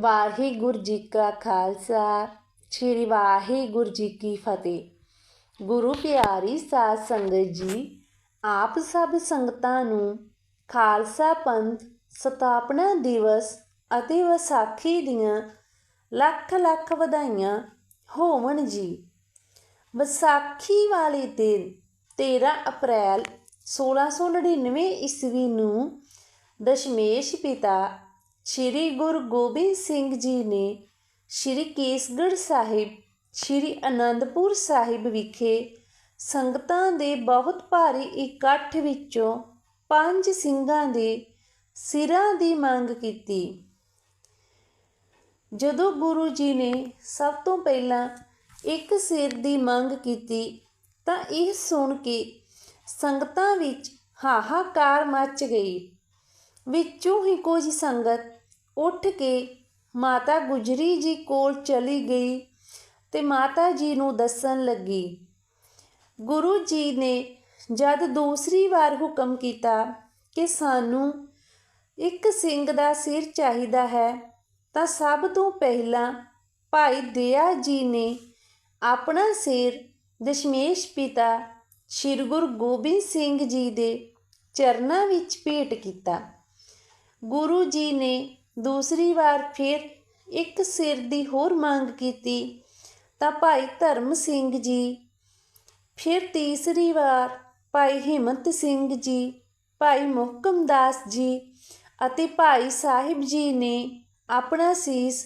ਵਾਹਿਗੁਰੂ ਜੀ ਕਾ ਖਾਲਸਾ, ਸ੍ਰੀ ਵਾਹਿਗੁਰੂ ਜੀ ਕੀ ਫਤਿਹ। ਗੁਰੂ ਪਿਆਰੀ ਸਾਧ ਸੰਗਤ ਜੀ, ਆਪ ਸਭ ਸੰਗਤਾਂ ਨੂੰ ਖਾਲਸਾ ਪੰਥ ਸਥਾਪਨਾ ਦਿਵਸ ਅਤੇ ਵਿਸਾਖੀ ਦੀਆਂ ਲੱਖ ਲੱਖ ਵਧਾਈਆਂ ਹੋਵਣ ਜੀ। ਵਿਸਾਖੀ ਵਾਲੇ ਦਿਨ 13 ਅਪ੍ਰੈਲ 1699 ਈਸਵੀ ਨੂੰ ਦਸ਼ਮੇਸ਼ ਪਿਤਾ ਸ੍ਰੀ ਗੁਰੂ ਗੋਬਿੰਦ ਸਿੰਘ ਜੀ ਨੇ ਸ੍ਰੀ ਕੇਸਗੜ੍ਹ ਸਾਹਿਬ, ਸ੍ਰੀ ਅਨੰਦਪੁਰ ਸਾਹਿਬ ਵਿਖੇ ਸੰਗਤਾਂ ਦੇ ਬਹੁਤ ਭਾਰੀ ਇਕੱਠ ਵਿੱਚੋਂ ਪੰਜ ਸਿੰਘਾਂ ਦੇ ਸਿਰਾਂ ਦੀ ਮੰਗ ਕੀਤੀ। ਜਦੋਂ ਗੁਰੂ ਜੀ ਨੇ ਸਭ ਤੋਂ ਪਹਿਲਾਂ ਇੱਕ ਸਿਰ ਦੀ ਮੰਗ ਕੀਤੀ, ਤਾਂ ਇਹ ਸੁਣ ਕੇ ਸੰਗਤਾਂ ਵਿੱਚ ਹਾਹਾਕਾਰ ਮਚ ਗਈ। ਵਿੱਚੋਂ ਹੀ ਕੁਝ ਸੰਗਤ ਉੱਠ ਕੇ ਮਾਤਾ ਗੁਜਰੀ ਜੀ ਕੋਲ ਚਲੀ ਗਈ ਤੇ ਮਾਤਾ ਜੀ ਨੂੰ ਦੱਸਣ ਲੱਗੀ। ਗੁਰੂ ਜੀ ਨੇ ਜਦ ਦੂਸਰੀ ਵਾਰ ਹੁਕਮ ਕੀਤਾ ਕਿ ਸਾਨੂੰ ਇੱਕ ਸਿੰਘ ਦਾ ਸਿਰ ਚਾਹੀਦਾ ਹੈ, ਤਾਂ ਸਭ ਤੋਂ ਪਹਿਲਾਂ ਭਾਈ ਦਇਆ ਜੀ ਨੇ ਆਪਣਾ ਸਿਰ ਦਸ਼ਮੇਸ਼ ਪਿਤਾ ਸ੍ਰੀ ਗੁਰੂ ਗੋਬਿੰਦ ਸਿੰਘ ਜੀ ਦੇ ਚਰਨਾਂ ਵਿੱਚ ਭੇਟ ਕੀਤਾ। ਗੁਰੂ ਜੀ ਨੇ ਦੂਸਰੀ ਵਾਰ ਫਿਰ ਇੱਕ ਸਿਰ ਦੀ ਹੋਰ ਮੰਗ ਕੀਤੀ, ਤਾਂ ਭਾਈ ਧਰਮ ਸਿੰਘ ਜੀ। ਫਿਰ ਤੀਸਰੀ ਵਾਰ ਭਾਈ ਹਿੰਮਤ ਸਿੰਘ ਜੀ, ਭਾਈ ਮੁਹਕਮਦਾਸ ਜੀ ਅਤੇ ਭਾਈ ਸਾਹਿਬ ਜੀ ਨੇ ਆਪਣਾ ਸੀਸ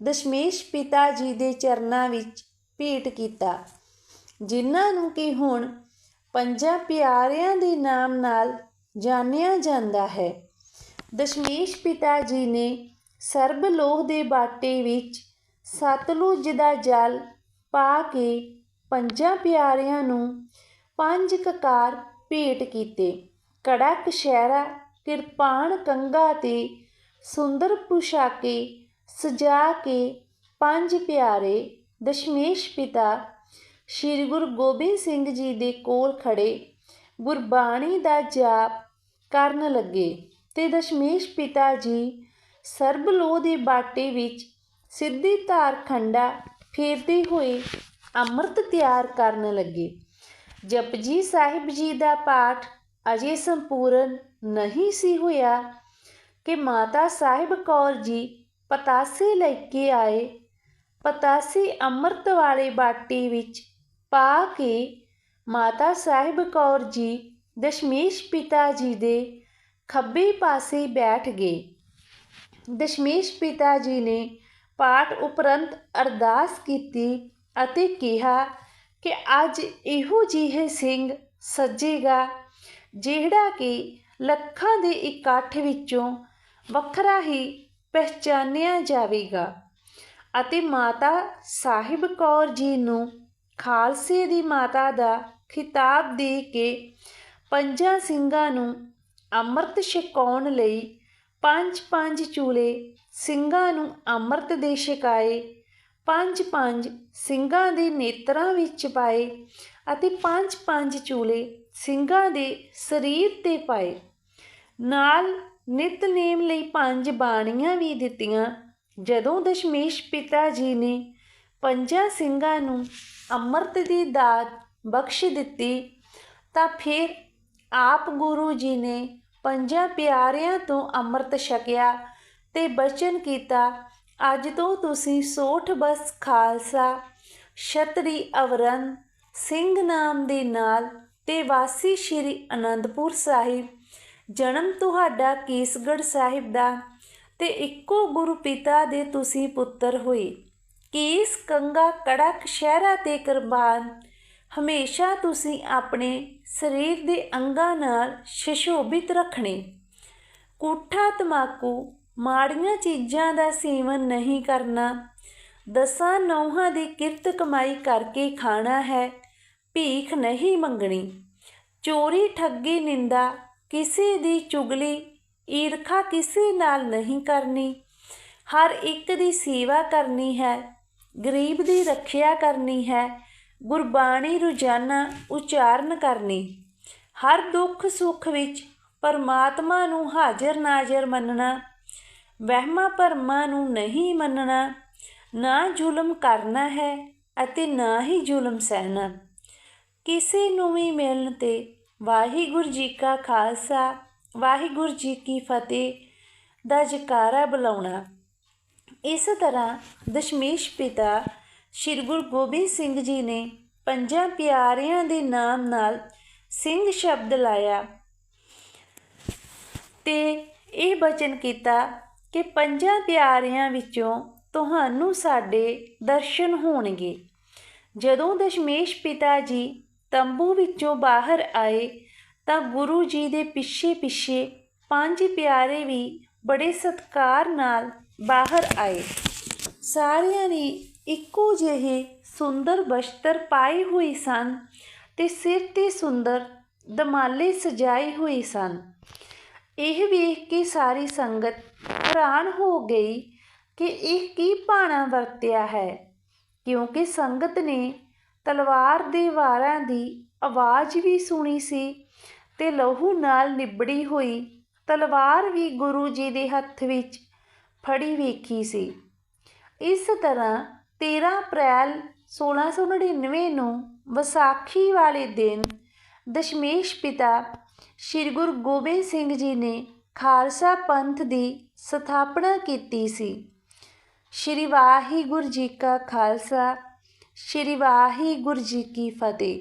ਦਸ਼ਮੇਸ਼ ਪਿਤਾ ਜੀ ਦੇ ਚਰਨਾਂ ਵਿੱਚ ਭੇਟ ਕੀਤਾ, ਜਿਨ੍ਹਾਂ ਨੂੰ ਕਿ ਹੁਣ ਪੰਜਾਂ ਪਿਆਰਿਆਂ ਦੇ ਨਾਮ ਨਾਲ ਜਾਣਿਆ ਜਾਂਦਾ ਹੈ। ਦਸ਼ਮੇਸ਼ ਪਿਤਾ ਜੀ ਨੇ ਸਰਬ ਲੋਹ ਦੇ ਬਾਟੇ ਵਿੱਚ ਸਤਲੁਜ ਦਾ ਜਲ ਪਾ ਕੇ ਪੰਜਾਂ ਪਿਆਰਿਆਂ ਨੂੰ ਪੰਜ ਕਕਾਰ ਭੇਟ ਕੀਤੇ। ਕੜਾ ਕਸ਼ਹਿਰਾ ਕਿਰਪਾਨ ਕੰਗਾ ਤੇ ਸੁੰਦਰ ਪੁਸ਼ਾਕੇ ਸਜਾ ਕੇ ਪੰਜ ਪਿਆਰੇ ਦਸ਼ਮੇਸ਼ ਪਿਤਾ ਸ੍ਰੀ ਗੁਰੂ ਗੋਬਿੰਦ ਸਿੰਘ ਜੀ ਦੇ ਕੋਲ ਖੜੇ ਗੁਰਬਾਣੀ ਦਾ ਜਾਪ ਕਰਨ ਲੱਗੇ। ਤੇ ਦਸ਼ਮੇਸ਼ ਪਿਤਾ ਜੀ ਸਰਬਲੋ ਦੇ ਬਾਟੇ ਵਿੱਚ ਸਿੱਧੀ ਧਾਰ ਖੰਡਾ ਫੇਰਦੇ ਹੋਏ ਅੰਮ੍ਰਿਤ ਤਿਆਰ ਕਰਨ ਲੱਗੇ। ਜਪਜੀ ਸਾਹਿਬ ਜੀ ਦਾ ਪਾਠ ਅਜੇ ਸੰਪੂਰਨ ਨਹੀਂ ਸੀ ਹੋਇਆ ਕਿ ਮਾਤਾ ਸਾਹਿਬ ਕੌਰ ਜੀ ਪਤਾਸੇ ਲੈ ਕੇ ਆਏ। ਪਤਾਸੇ ਅੰਮ੍ਰਿਤ ਵਾਲੇ ਬਾਟੇ ਵਿੱਚ ਪਾ ਕੇ ਮਾਤਾ ਸਾਹਿਬ ਕੌਰ ਜੀ, ਦਸ਼ਮੇਸ਼ ਪਿਤਾ ਜੀ ਦੇ ਖੱਬੇ ਪਾਸੇ ਬੈਠ ਗਏ। ਦਸ਼ਮੇਸ਼ ਪਿਤਾ ਜੀ ਨੇ ਪਾਠ ਉਪਰੰਤ ਅਰਦਾਸ ਕੀਤੀ ਅਤੇ ਕਿਹਾ ਕਿ ਅੱਜ ਇਹੋ ਜਿਹੇ ਸਿੰਘ ਸੱਜੇਗਾ ਜਿਹੜਾ ਕਿ ਲੱਖਾਂ ਦੇ ਇਕੱਠ ਵਿੱਚੋਂ ਵੱਖਰਾ ਹੀ ਪਹਿਚਾਨਿਆ ਜਾਵੇਗਾ ਅਤੇ ਮਾਤਾ ਸਾਹਿਬ ਕੌਰ ਜੀ ਨੂੰ ਖਾਲਸੇ ਦੀ ਮਾਤਾ ਦਾ ਖਿਤਾਬ ਦੇ ਕੇ ਪੰਜਾਂ ਸਿੰਘਾਂ ਨੂੰ ਅੰਮ੍ਰਿਤ ਛਕਾਉਣ ਲਈ ਪੰਜ ਪੰਜ ਚੂਲੇ ਸਿੰਘਾਂ ਨੂੰ ਅੰਮ੍ਰਿਤ ਦੇ ਛਕਾਏ, ਪੰਜ ਪੰਜ ਸਿੰਘਾਂ ਦੇ ਨੇਤਰਾਂ ਵਿੱਚ ਪਾਏ ਅਤੇ ਪੰਜ ਪੰਜ ਚੂਲੇ ਸਿੰਘਾਂ ਦੇ ਸਰੀਰ ਤੇ ਪਾਏ। ਨਾਲ ਨਿਤਨੇਮ ਲਈ ਪੰਜ ਬਾਣੀਆਂ ਵੀ ਦਿੱਤੀਆਂ। ਜਦੋਂ ਦਸ਼ਮੇਸ਼ ਪਿਤਾ ਜੀ ਨੇ ਪੰਜਾਂ ਸਿੰਘਾਂ ਨੂੰ ਅੰਮ੍ਰਿਤ ਦੀ ਦਾਤ ਬਖਸ਼ ਦਿੱਤੀ ਤਾਂ ਫਿਰ ਆਪ ਗੁਰੂ ਜੀ ਨੇ ਪੰਜਾਂ ਪਿਆਰਿਆਂ ਤੋਂ ਅੰਮ੍ਰਿਤ ਛਕਿਆ ਤੇ ਬਚਨ ਕੀਤਾ, ਅੱਜ ਤੋਂ ਤੁਸੀਂ ਸੋਠ ਬਸ ਖਾਲਸਾ, ਛਤਰੀ ਅਵਰਨ ਸਿੰਘ ਨਾਮ ਦੇ ਨਾਲ ਤੇ ਵਾਸੀ ਸ਼੍ਰੀ ਅਨੰਦਪੁਰ ਸਾਹਿਬ, ਜਨਮ ਤੁਹਾਡਾ ਕੇਸਗੜ੍ਹ ਸਾਹਿਬ ਦਾ ਤੇ ਇੱਕੋ ਗੁਰੂ ਪਿਤਾ ਦੇ ਤੁਸੀਂ ਪੁੱਤਰ ਹੋਏ। ਕੇਸ ਕੰਗਾ ਕੜਕ ਸ਼ਹਿਰਾ ਤੇ ਕੁਰਬਾਨ ਹਮੇਸ਼ਾ ਤੁਸੀਂ ਆਪਣੇ ਸਰੀਰ ਦੇ ਅੰਗਾਂ ਨਾਲ ਸ਼ਸ਼ੋਭਿਤ ਰੱਖਣੇ। ਕੂਠਾ ਤਮਾਕੂ ਮਾੜੀਆਂ ਚੀਜ਼ਾਂ ਦਾ ਸੇਵਨ ਨਹੀਂ ਕਰਨਾ। ਦਸਾਂ ਨੌਹਾਂ ਦੀ ਕਿਰਤ ਕਮਾਈ ਕਰਕੇ ਖਾਣਾ ਹੈ, ਭੀਖ ਨਹੀਂ ਮੰਗਣੀ। ਚੋਰੀ ਠੱਗੀ ਨਿੰਦਾ ਕਿਸੇ ਦੀ ਚੁਗਲੀ, ਈਰਖਾ ਕਿਸੇ ਨਾਲ ਨਹੀਂ ਕਰਨੀ। ਹਰ ਇੱਕ ਦੀ ਸੇਵਾ ਕਰਨੀ ਹੈ, ਗਰੀਬ ਦੀ ਰੱਖਿਆ ਕਰਨੀ ਹੈ ਗੁਰਬਾਣੀ ਰੋਜ਼ਾਨਾ ਉਚਾਰਨ ਕਰਨੀ। ਹਰ ਦੁੱਖ ਸੁੱਖ ਵਿੱਚ ਪਰਮਾਤਮਾ ਨੂੰ ਹਾਜ਼ਰ ਨਾਜ਼ਰ ਮੰਨਣਾ, ਵਹਿਮਾਂ ਭਰਮਾਂ ਨੂੰ ਨਹੀਂ ਮੰਨਣਾ, ਨਾ ਜ਼ੁਲਮ ਕਰਨਾ ਹੈ ਅਤੇ ਨਾ ਹੀ ਜ਼ੁਲਮ ਸਹਿਣਾ। ਕਿਸੇ ਨੂੰ ਵੀ ਮਿਲਣ ਤੇ ਵਾਹਿਗੁਰੂ ਜੀ ਕਾ ਖਾਲਸਾ, ਵਾਹਿਗੁਰੂ ਜੀ ਕੀ ਫਤਿਹ ਦਾ ਜਕਾਰਾ ਬੁਲਾਉਣਾ। ਇਸ ਤਰ੍ਹਾਂ ਦਸ਼ਮੇਸ਼ ਪਿਤਾ ਸ੍ਰੀ ਗੁਰੂ ਗੋਬਿੰਦ ਸਿੰਘ ਜੀ ਨੇ ਪੰਜਾਂ ਪਿਆਰਿਆਂ ਦੇ ਨਾਮ ਨਾਲ ਸਿੰਘ ਸ਼ਬਦ ਲਾਇਆ ਤੇ ਇਹ ਬਚਨ ਕੀਤਾ ਕਿ ਪੰਜਾਂ ਪਿਆਰਿਆਂ ਵਿੱਚੋਂ ਤੁਹਾਨੂੰ ਸਾਡੇ ਦਰਸ਼ਨ ਹੋਣਗੇ। ਜਦੋਂ ਦਸ਼ਮੇਸ਼ ਪਿਤਾ ਜੀ ਤੰਬੂ ਵਿੱਚੋਂ ਬਾਹਰ ਆਏ ਤਾਂ ਗੁਰੂ ਜੀ ਦੇ ਪਿੱਛੇ ਪਿੱਛੇ ਪੰਜ ਪਿਆਰੇ ਵੀ ਬੜੇ ਸਤਕਾਰ ਨਾਲ ਬਾਹਰ ਆਏ। ਸਾਰਿਆਂ ਨੇ ਇੱਕੋ ਜਿਹੇ ਸੁੰਦਰ ਬਸਤਰ ਪਾਏ ਹੋਏ ਸਨ ਤੇ ਸਿਰ ਤੇ ਸੁੰਦਰ ਦਮਾਲੇ ਸਜਾਏ ਹੋਏ ਸਨ। ਇਹ ਵੇਖ ਕੇ ਸਾਰੀ ਸੰਗਤ ਹੈਰਾਨ ਹੋ ਗਈ ਕਿ ਇਹ ਕੀ ਭਾਣਾ ਵਰਤਿਆ ਹੈ, ਕਿਉਂਕਿ ਸੰਗਤ ਨੇ ਤਲਵਾਰ ਦੇ ਵਾਰਾਂ ਦੀ ਆਵਾਜ਼ ਵੀ ਸੁਣੀ ਸੀ ਤੇ ਲਹੂ ਨਾਲ ਨਿਬੜੀ ਹੋਈ ਤਲਵਾਰ ਵੀ ਗੁਰੂ ਜੀ ਦੇ ਹੱਥ ਵਿੱਚ ਫੜੀ ਵੇਖੀ ਸੀ। ਇਸ ਤਰ੍ਹਾਂ 13 ਅਪ੍ਰੈਲ 1699 ਨੂੰ ਵਿਸਾਖੀ ਵਾਲੇ ਦਿਨ ਦਸ਼ਮੇਸ਼ ਪਿਤਾ ਸ੍ਰੀ ਗੁਰੂ ਗੋਬਿੰਦ ਸਿੰਘ ਜੀ ਨੇ ਖਾਲਸਾ ਪੰਥ ਦੀ ਸਥਾਪਨਾ ਕੀਤੀ ਸੀ। ਸ੍ਰੀ ਵਾਹਿਗੁਰੂ ਜੀ ਕਾ ਖਾਲਸਾ, ਸ੍ਰੀ ਵਾਹਿਗੁਰੂ ਜੀ ਕੀ ਫਤਿਹ।